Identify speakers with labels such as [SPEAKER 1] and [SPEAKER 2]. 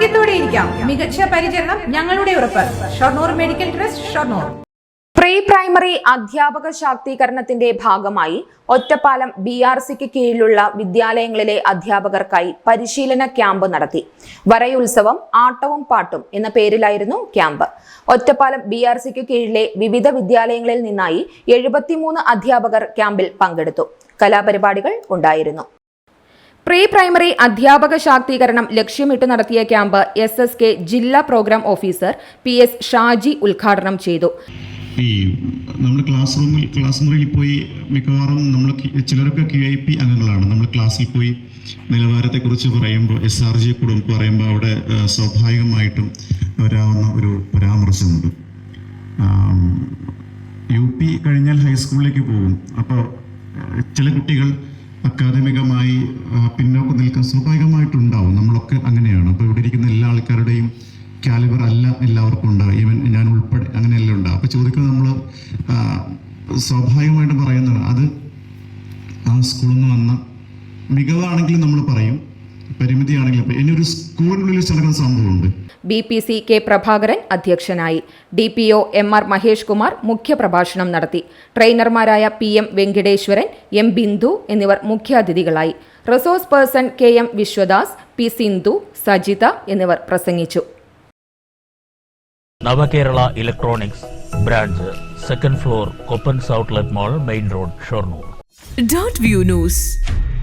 [SPEAKER 1] ആരോഗ്യത്തോടെ ഇരിക്കാം. മികച്ച പരിചരണം ഞങ്ങളുടെ ഉറപ്പ്. Shoranur medical trust Shoranur.
[SPEAKER 2] Pre primary അധ്യാപക ശാക്തീകരണത്തിന്റെ ഭാഗമായി ഒറ്റപ്പാലം ബി ആർ സിക്ക് കീഴിലുള്ള വിദ്യാലയങ്ങളിലെ അധ്യാപകർക്കായി പരിശീലന ക്യാമ്പ് നടത്തി. വരയുത്സവം ആട്ടവും പാട്ടും എന്ന പേരിലായിരുന്നു ക്യാമ്പ്. ഒറ്റപ്പാലം ബി ആർ സിക്ക് കീഴിലെ വിവിധ വിദ്യാലയങ്ങളിൽ നിന്നായി എഴുപത്തിമൂന്ന് അധ്യാപകർ ക്യാമ്പിൽ പങ്കെടുത്തു. കലാപരിപാടികൾ ഉണ്ടായിരുന്നു. പ്രീ പ്രൈമറി അധ്യാപക ശാക്തീകരണം ലക്ഷ്യമിട്ട് നടത്തിയ ക്യാമ്പ് എസ് എസ് കെ ജില്ലാ programme officer P S Shaji ഉദ്ഘാടനം ചെയ്തു.
[SPEAKER 3] ഈ നമ്മൾ ക്ലാസ് റൂമിൽ ക്ലാസ് മുറിയിൽ പോയി മിക്കവാറും നമ്മൾ ചിലരൊക്കെ ക്യു ഐ പി അംഗങ്ങളാണ്. നമ്മൾ ക്ലാസ്സിൽ പോയി നിലവാരത്തെക്കുറിച്ച് പറയുമ്പോൾ എസ് ആർ ജിയെ കുടുംബം പറയുമ്പോൾ അവിടെ സ്വാഭാവികമായിട്ടും വരാവുന്ന ഒരു പരാമർശമുണ്ട്. യു പി കഴിഞ്ഞാൽ ഹൈസ്കൂളിലേക്ക് പോകും. അപ്പോൾ ചില കുട്ടികൾ അക്കാദമികമായി പിന്നോക്കം നിൽക്കാൻ സ്വാഭാവികമായിട്ടുണ്ടാവും. നമ്മളൊക്കെ അങ്ങനെയാണ്. അപ്പോൾ ഇവിടെ ഇരിക്കുന്ന എല്ലാ ആൾക്കാരുടെയും കാലിബർ അല്ല എല്ലാവർക്കും ഉണ്ടാവും ഈവൻ ഞാൻ ഉൾപ്പെടെ അങ്ങനെയെല്ലാം ഉണ്ടാവും. അപ്പോൾ ചോദിക്കുന്നത് നമ്മൾ സ്വാഭാവികമായിട്ടും പറയുന്നതാണ് അത് ആ സ്കൂളിൽ നിന്ന് വന്ന മികവാണെങ്കിലും നമ്മൾ പറയും. പരിമിതിയാണെങ്കിലും. ഇനി ഒരു സ്കൂളിനുള്ളിൽ നടക്കുന്ന സംഭവമുണ്ട്.
[SPEAKER 2] B P C K Prabhakaran അധ്യക്ഷനായി. D P O M R Mahesh Kumar മുഖ്യപ്രഭാഷണം നടത്തി. ട്രെയിനർമാരായ P M Venkateswaran M Bindu എന്നിവർ മുഖ്യാതിഥികളായി. Resource person K M Viswadas P Sindhu Sajitha എന്നിവർ പ്രസംഗിച്ചു.
[SPEAKER 4] Navakerala electronics branch second floor Koppans outlet mall main road Shoranur.
[SPEAKER 5] Dot view news